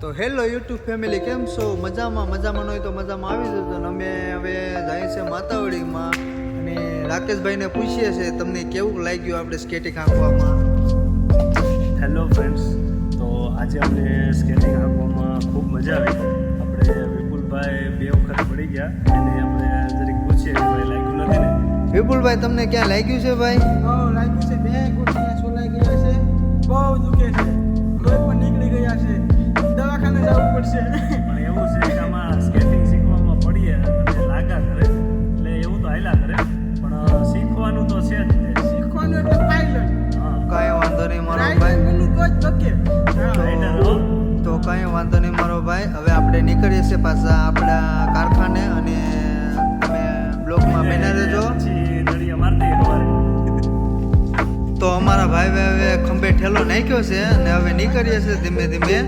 તો hello YouTube family કેમ છો? મજામાં મજામાં ન હોય તો મજામાં આવી જતો અને અમે હવે જાય છે માતાવડીમાં અને રાકેશભાઈને પૂછીએ છે તમને કેવું લાગ્યું આપણે સ્કેટિંગ આંકવામાં હેલો ફ્રેન્ડ્સ તો આજે અમને સ્કેટિંગ આંકવામાં ખૂબ મજા આવી. આપણે વિપુલભાઈ બે વખત પડી ગયા અને આપણે જરીક પૂછીએ કે ભાઈ લાગ્યું નથી ને? વિપુલભાઈ તમને ક્યાં લાગ્યું છે ભાઈ? લાગ્યું છે. બે ગોઠિયા છોલાઈ ગયા છે. બહુ દુખે છે. જવું પડશે. પણ એવું છે કે આમાં સ્કેટિંગ શીખવામાં પડીએ અને લાગા કરે એટલે એવું તો હાલ્યા કરે પણ શીખવાનું તો છે જ તે. શીખવાનું એટલે પાયલટ કાંઈ વાંધો નહીં મારો ભાઈ. તો કાંઈ વાંધો નહીં મારો ભાઈ. હવે આપણે નીકળીએ છીએ પાછા આપણા કારખાને અને તમે બ્લોકમાં બન્યા રહેજો. તો અમારા ભાઈ હવે ખંભે ઠેલો નાખ્યો છે અને હવે નીકળીએ છીએ ધીમે ધીમે.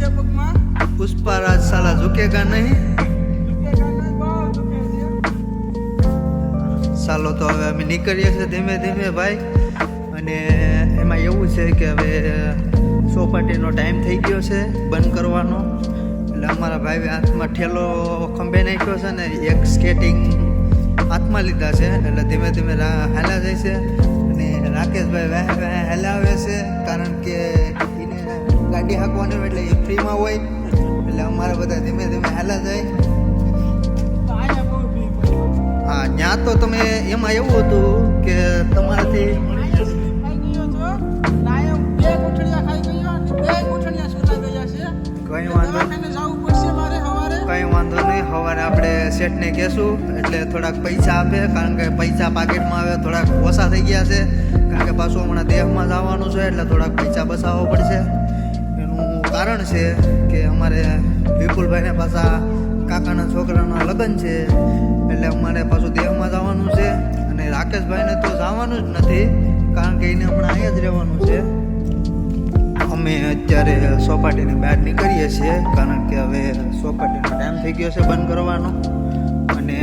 છે પગમાં? પુષ્પારાજ સાલા ઝુકેગા નહીં? ચાલો તો હવે અમે નીકળીએ છીએ ધીમે ધીમે ભાઈ. અને એમાં એવું છે કે હવે ચોપાટીનો ટાઈમ થઈ ગયો છે બંધ કરવાનો. એટલે અમારા ભાઈ હાથમાં ઠેલો ખંભે નાખ્યો છે ને એક સ્કેટિંગ હાથમાં લીધા છે. એટલે ધીમે ધીમે હાલા જાય છે. અને રાકેશભાઈ વહે વહે હલાવે છે કારણ કે ગાડી હાંકવાની એટલે એ ફ્રીમાં હોય. એટલે અમારે બધા ધીમે ધીમે હાલ્યા જાય. હા ત્યાં તો તમે એમાં એવું હતું કે તમારાથી કઈ વાંધો નહીં. સવારે આપણે સેટને કહેશું એટલે થોડાક પૈસા આપે, કારણ કે પૈસા પાકેટમાં આવે, થોડાક ઓછા થઈ ગયા છે. કારણ કે પાછું હમણાં દેહમાં જવાનું છે, એટલે થોડાક પૈસા બસાવવા પડશે. કારણ છે કે અમારે વિપુલભાઈને પાછા કાકાના છોકરાના લગ્ન છે. એટલે અમારે પાછું દેહમાં જવાનું છે અને રાકેશભાઈને તો જવાનું જ નથી, કારણ કે એને હમણાં અહીંયા જ રહેવાનું છે. અમે અત્યારે સોપાટીની બહાર નીકળીએ છીએ, કારણ કે હવે સોપાટીનો ટાઈમ થઈ ગયો છે બંધ કરવાનો. અને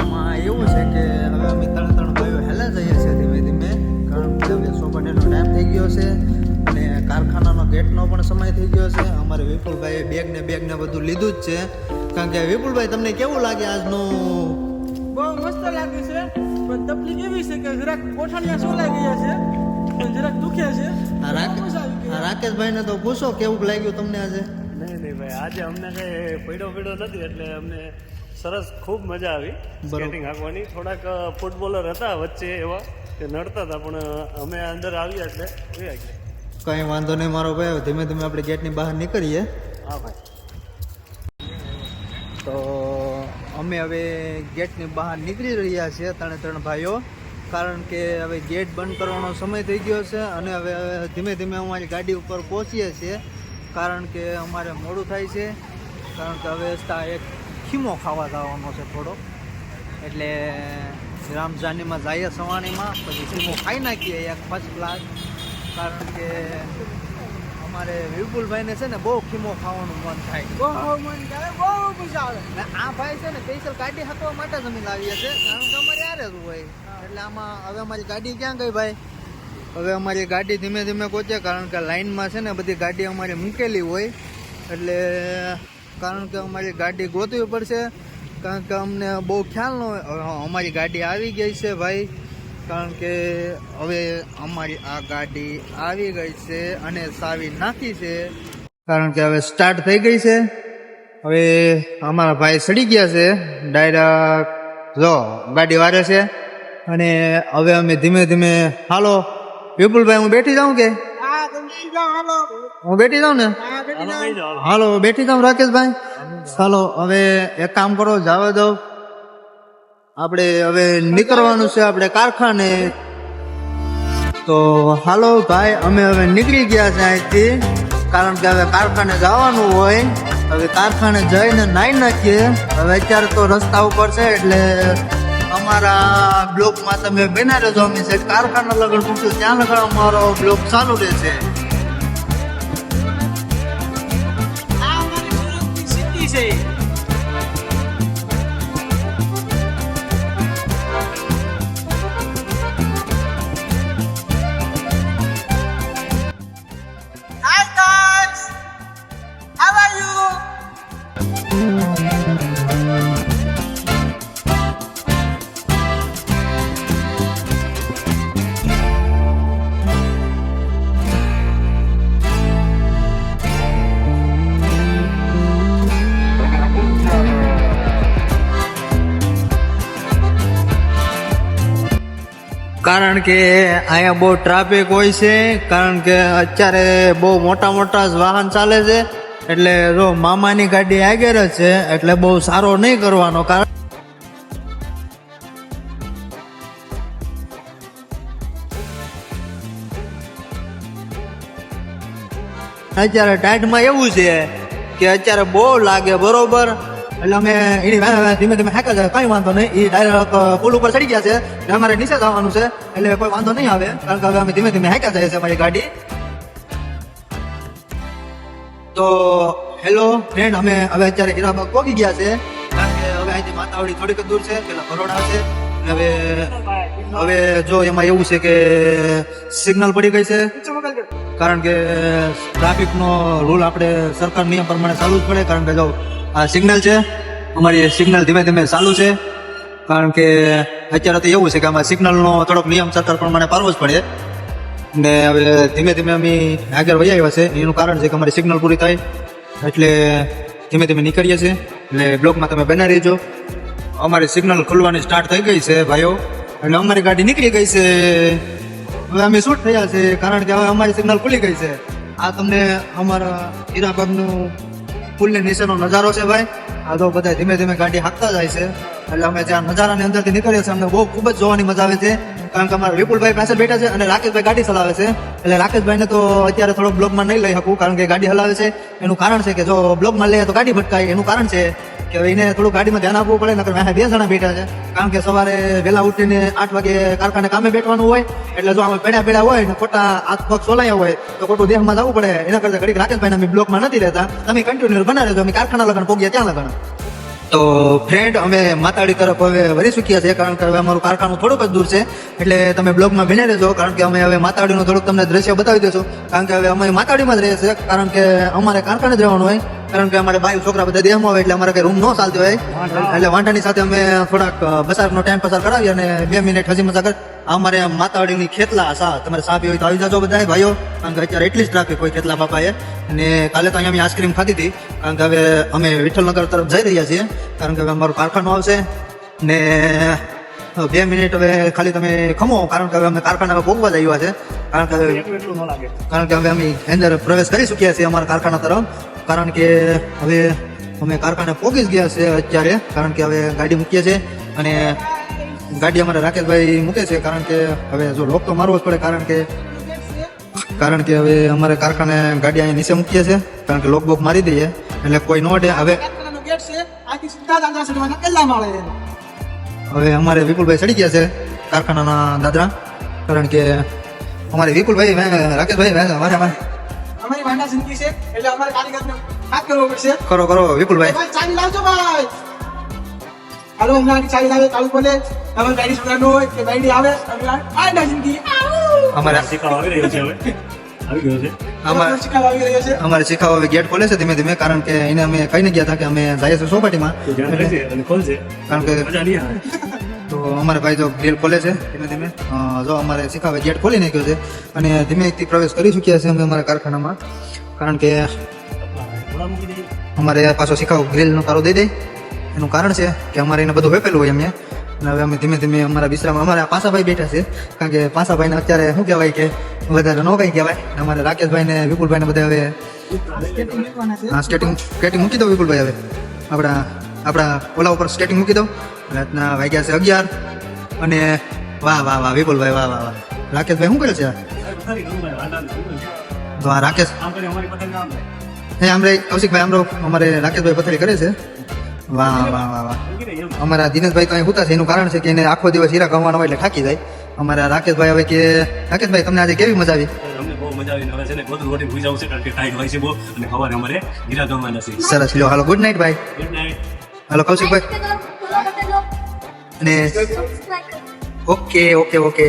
આમાં એવું છે કે હવે અમે ત્રણ ત્રણ ભાઈઓ હેલા જઈએ છીએ ધીમે ધીમે, કારણ કે સોપાટીનો ટાઈમ થઈ ગયો છે. કારખાનાનો ગેટનો પણ સમય થઈ ગયો છે. અમારે વિપુલભાઈએ બેગ ને બેગ ને બધું લીધું જ છે. કારણ કે વિપુલભાઈ તમને કેવું લાગે આજનું? બહુ મસ્ત લાગે છે. પણ તકલીફ એવી છે કે જરાક કોઠાણિયા સોલાઈ ગયા છે? પણ જરાક દુખે છે. આ રાકે- બહુ મજા આવી આ ગઈ. રાકેશભાઈને તો પૂછો કેવું લાગ્યું તમને આજે? નહીં નહીં ભાઈ આજે અમને કઈ પડ્યો પડ્યો નથી એટલે અમને સરસ ખૂબ મજા આવી. સ્કેટિંગ હાંકવાની. થોડાક ફૂટબોલર હતા વચ્ચે એવા કે નડતા હતા પણ અમે અંદર આવ્યા એટલે વયા ગયા. કંઈ વાંધો નહીં, મારો ભાઈ. ધીમે ધીમે આપણે ગેટની બહાર નીકળીએ. હા, ભાઈ. તો અમે હવે ગેટની બહાર નીકળી રહ્યા છીએ, ત્રણે ત્રણ ભાઈઓ. કારણ કે હવે ગેટ બંધ કરવાનો સમય થઈ ગયો છે અને હવે ધીમે ધીમે અમારી ગાડી ઉપર પહોંચીએ છીએ. કારણ કે અમારે મોડું થાય છે. કારણ કે હવે એક ખીમો ખાવા જવાનો છે થોડો. એટલે રામજાનીમાં જઈએ સવાણીમાં, પછી ખીમો ખાઈ નાખીએ, એક ફર્સ્ટ ક્લાસ કારણ કે અમારે વિપુલભાઈને છે ને બહુ ખીમો ખાવાનું મન થાય. બહુ મન થાય બહુ મજા આવે. ને આ ભાઈ છે ને સ્પેશિયલ ગાડી હાંકવા માટે જ અમે લાવીએ છીએ કારણ કે અમારે યારે જ હોય. એટલે આમાં હવે અમારી ગાડી ક્યાં ગઈ ભાઈ? હવે અમારી ગાડી ધીમે ધીમે પહોંચે કારણ કે લાઇનમાં છે ને બધી ગાડી અમારી મૂકેલી હોય. એટલે કારણ કે અમારી ગાડી ગોતવી પડશે કારણ કે અમને બહુ ખ્યાલ ન હોય. અમારી ગાડી આવી ગઈ છે ભાઈ. કારણ કે હવે અમારી આ ગાડી આવી ગઈ છે અને સાવી નાખી છે. કારણ કે હવે સ્ટાર્ટ થઈ ગઈ છે. હવે અમારા ભાઈ સડી ગયા છે. ડાયરેક્ટ જો ગાડી વારે છે. અને હવે અમે ધીમે ધીમે હાલો વિપુલભાઈ હું બેઠી જાઉં કે? હા બેઠી જાઉં ને? હાલો બેઠી જાઉં રાકેશભાઈ. ચાલો હવે એક કામ કરો જવા દો. આપણે હવે નીકળવાનું છે આપણે કારખાને. તો હાલો ભાઈ, અમે હવે નીકળી ગયા છે અહીંથી. કારણ કે હવે કારખાને જવાનું હોય. હવે કારખાને જઈને નાઈ નાખીએ. હવે અત્યારે તો રસ્તા ઉપર છે, એટલે અમારા બ્લોકમાં તમે બેના રહેજો અમે છે કારખાના લગન પૂછ્યું ત્યાં લગન અમારો બ્લોક ચાલુ રહેશે છે. કારણ કે અહીંયા બહુ ટ્રાફિક હોય છે, કારણ કે અત્યારે બહુ મોટા મોટા વાહન ચાલે છે. એટલે જો મામાની ગાડી આગળ છે, એટલે બહુ સારો નહીં કરવાનો કારણ અત્યારે ટાઈટમાં એવું છે કે અત્યારે બહુ લાગે બરોબર. એટલે અમે એની ધીમે ધીમે હાંકા જાય કઈ વાંધો નહીં. એ ડાયરેક્ટ પુલ ઉપર ચડી ગયા છે. એટલે અમારે નીચે જવાનું છે, એટલે કોઈ વાંધો નહીં આવે. કારણ કે હવે અમે ધીમે ધીમે હેકા જાય છે અમારી ગાડી. તો હેલો ફ્રેન્ડ અમે હવે અત્યારે હીરાબાગ પહોંચી ગયા છે. કારણ કે હવે અહીંથી માતાવડી થોડીક દૂર છે, પેલા બરોડા છે. હવે હવે જો એમાં એવું છે કે સિગ્નલ પડી ગઈ છે. કારણ કે ટ્રાફિકનો રૂલ આપણે સરકાર નિયમ પ્રમાણે ચાલુ જ પડે. કારણ કે જો આ સિગ્નલ છે. અમારી સિગ્નલ ધીમે ધીમે ચાલુ છે. કારણ કે અત્યારે તો એવું છે કે આમાં સિગ્નલનો થોડોક નિયમ સરકાર પ્રમાણે પાડવો જ પડે. ને હવે ધીમે ધીમે અમે આગળ વહી આવ્યા છે. એનું કારણ છે કે અમારી સિગ્નલ પૂરી થાય. એટલે ધીમે ધીમે નીકળીએ છીએ. એટલે બ્લોકમાં તમે બનાવી રહેજો. અમારી સિગ્નલ ખુલવાની સ્ટાર્ટ થઈ ગઈ છે, ભાઈઓ. એટલે અમારી ગાડી નીકળી ગઈ છે. હવે અમે શૂટ થયા છે. કારણ કે હવે અમારી સિગ્નલ ખુલી ગઈ છે. આ તમને અમારા હીરાબાગનું પુલની નીચેનો નજારો છે ભાઈ. આ તો બધા ધીમે ધીમે ગાડી હાંકતા જાય છે. એટલે અમે જ્યાં નજારાની અંદરથી નીકળીએ છીએ, અમને બહુ ખૂબ જ જોવાની મજા આવે છે. કારણ કે અમારા વિપુલભાઈ પાસે બેઠા છે અને રાકેશભાઈ ગાડી ચલાવે છે. એટલે રાકેશભાઈને તો અત્યારે થોડોક બ્લોગમાં નહીં લઈ શકું, કારણ કે ગાડી હલાવે છે. એનું કારણ છે કે જો બ્લોગમાં લઈએ તો ગાડી ભટકાય, એનું કારણ છે કે એને થોડું ગાડીમાં ધ્યાન આપવું પડે, નકર મેં બે જણા બેઠા છે. કારણ કે સવારે વહેલા ઉઠીને આઠ વાગે કારખાને કામે બેઠવાનું હોય, એટલે જો આમાં પેડા પેડા હોય ને ખોટા હાથ પગ સોલાયા હોય, તો ખોટું દેહમાં જવું પડે. એના કરતા ઘડીક રાકેશભાઈ અમે બ્લોકમાં નથી રહેતા. તમે કન્ટિન્યુ બના રહેજો. અમે કારખાના લગન પોગ્યા ત્યાં લગન. તો ફ્રેન્ડ અમે માતાડી તરફ હવે વરી ચૂક્યા છે કારણ કે હવે અમારું કારખાનું થોડુંક જ દૂર છે. એટલે તમે બ્લોગમાં ભીને રહેજો, કારણ કે અમે હવે માતાડીનું થોડુંક તમને દ્રશ્ય બતાવી દઈશું. કારણ કે હવે અમે માતાડીમાં જ રહીએ છીએ, કારણ કે અમારે કારખાને જ રહેવાનું હોય. કારણ કે અમારે બાયું છોકરા બધા દેહમાં હોય એટલે અમારે કઈ રૂમ ન ચાલતી હોય. એટલે વાંઢાની સાથે અમે થોડાક બસારનો ટાઈમ પસાર કરાવી અને બે મિનિટ હજી મજા કર. અમારે માતાવાડીની ખેતલા સા તમારે સા હોય તો આવી જાજો બધા ભાઈઓ. કારણ કે અત્યારે એટલી જ ટ્રાફિક હોય ખેતલા બાપાએ. અને કાલે તો અહીંયા અમે આઈસ્ક્રીમ ખાધી હતી. કારણ કે હવે અમે વિઠ્ઠલનગર તરફ જઈ રહ્યા છીએ. કારણ કે હવે અમારું કારખાનું આવશે. ને બે મિનિટ હવે ખાલી તમે ખમો કારણ કે હવે અમે કારખાના ભોગવા જ આવ્યા છે. કારણ કે કારણ કે હવે અમે અંદર પ્રવેશ કરી ચૂક્યા છીએ અમારા કારખાના તરફ. કારણ કે હવે અમે કારખાને પોગી જ ગયા છે અત્યારે કારણ કે હવે ગાડી મૂકીએ છીએ અને ગાડી અમારે રાકેશભાઈ મૂકે છે કારણ કે હવે જો લોક તો મારવો જ પડે કારણ કે કારણ કે હવે અમારે કારખાને ગાડી અહીંયા નીચે મૂકીએ છીએ કારણ કે લોક બોક મારી દઈએ એટલે કોઈ નો અડે હવે. હવે અમારે વિપુલભાઈ ચડી ગયા છે કારખાનાના દાદરા કારણ કે અમારે વિપુલભાઈ રાકેશભાઈ મારે અમારે અમારે અમારી જિંદગી છે એટલે અમારે કારીગરને હાથ કરવો પડશે. કરો કરો વિપુલભાઈ. ભાઈ ચાવી લાવજો ભાઈ. હાલો હમણાં ચાવી લાવે ચાલુ બોલે. તમારે ગાડી છોકરાનો હોય કે ગાડી આવે જિંદગી. અમારે શીખવા આવી રહ્યો છે હવે. આવી ગયો છે. અમારે શીખવા રહ્યો છે. અમારે શીખાવ હવે ગેટ ખોલે છે ધીમે ધીમે કારણ કે એને અમે કહીને ગયા હતા કે અમે જઈએ છીએ સોપાટીમાં. કારણ કે તો અમારા ભાઈ જો ગ્રીલ ખોલે છે ધીમે ધીમે. જો અમારે શીખાવે ગેટ ખોલી નાખ્યો છે અને ધીમે ધીમેથી પ્રવેશ કરી ચૂક્યા છે અમે અમારા કારખાનામાં. કારણ કે અમારે પાછો શીખાવ ગ્રીલનો તારો દઈ દે. એનું કારણ છે કે અમારે એને બધું વેપેલું હોય અમે અને હવે અમે ધીમે ધીમે અમારા વિશ્રામ અમારા પાસાભાઈ બેઠા છે. કારણ કે પાસાભાઈને અત્યારે શું કહેવાય કે વધારે ન કંઈ કહેવાય. અમારે રાકેશભાઈને વિપુલભાઈને બધા હવે હા સ્કેટિંગ સ્કેટિંગ મૂકી દો વિપુલભાઈ હવે. આપણા આપણા ઓલા ઉપર સ્કેટિંગ મૂકી દઉં. રાતના વાગ્યા છે અગિયાર. અને વાહ વાહ વાહ વિપુલભાઈ વાહ વાહ વાહ. રાકેશભાઈ શું કરે છે. તો આ રાકેશ હે આમરે કૌશિકભાઈ આમરો અમારે રાકેશભાઈ પથારી કરે છે. વાહ વાહ વાહ વાહ. અમારા દિનેશભાઈ તો અહીં હુતા છે. એનું કારણ છે કે એને આખો દિવસ હીરા કમાવાનો હોય એટલે થાકી જાય. અમારા રાકેશભાઈ હવે કે રાકેશભાઈ તમને આજે કેવી મજા આવી? મજા આવી હવે છે ને ગોદડું વટીને ભૂઈ જવું છે કારણ કે ટાઈટ હોય છે બહુ. અને સવારે અમારે હીરા ગમવાના છે. સરસ. લ્યો હાલો ગુડ નાઇટ ભાઈ. ગુડ નાઇટ હાલો કૌશિકભાઈ અને ઓકે ઓકે ઓકે.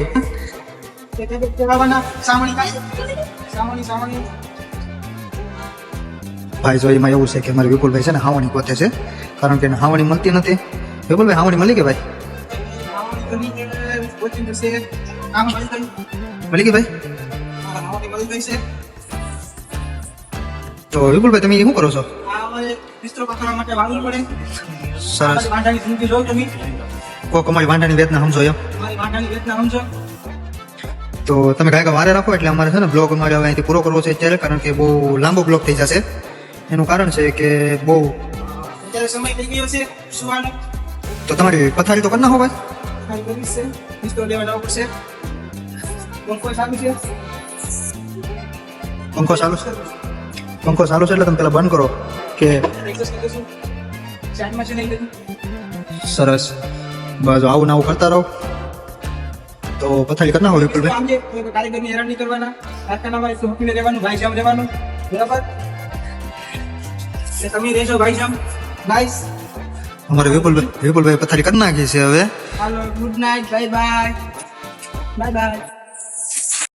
ભાઈ, જો એમાં એવું છે કે મારે વિપુલભાઈ છે ને હાવણી ગોતે છે. કારણ કે એને હાવણી મળતી નથી. વિપુલભાઈ, હાવણી મળી ગઈ ભાઈ? મળી ગઈ ભાઈ? તો વિપુલભાઈ, તમે શું કરો છો? આ અમારે બિસ્તરો પકડવા માટે વાળવું પડે? સરસ. વાંઢાની જિંદગી જોઈ તમે? કોક અમારી વાંઢાની વેદના સમજો એમ અમારી વાંઢાની વેદના સમજો. તો તમે કાંઈક વારે રાખો એટલે અમારે છે ને બ્લોગ અમારે હવે અહીંથી પૂરો કરવો છે અત્યારે કારણ કે બહુ લાંબો બ્લોગ થઈ જશે. એનું કારણ છે કે બહુ અત્યારે સમય થઈ ગયો છે સુવાનો. તો તમારી પથારી તો કરી નાખો ભાઈ. ખાલી છે. પિસ્તોલ લેવા જવું પડશે. પંખો ચાલુ છે. પંખો ચાલુ છે. પંખો ચાલુ છે એટલે તમે પેલા બંધ કરો. કે એડજસ્ટ કરી છે નહીં લઈ સરસ. બસ આવું ના આવું કરતા રહો. તો પથારી કરી નાખો વિપુલભાઈ. કારીગરને હેરાન નહીં કરવાના. કારખાનામાં સોંપીને રહેવાનું ભાઈ જામ રહેવાનું. બરાબર? તમે રહેશો ભાઈ જામ ગાઈસ અમારે વિપુલભાઈ વિપુલભાઈ પથારી કરી નાખી છે હવે. હાલો good night bye bye bye bye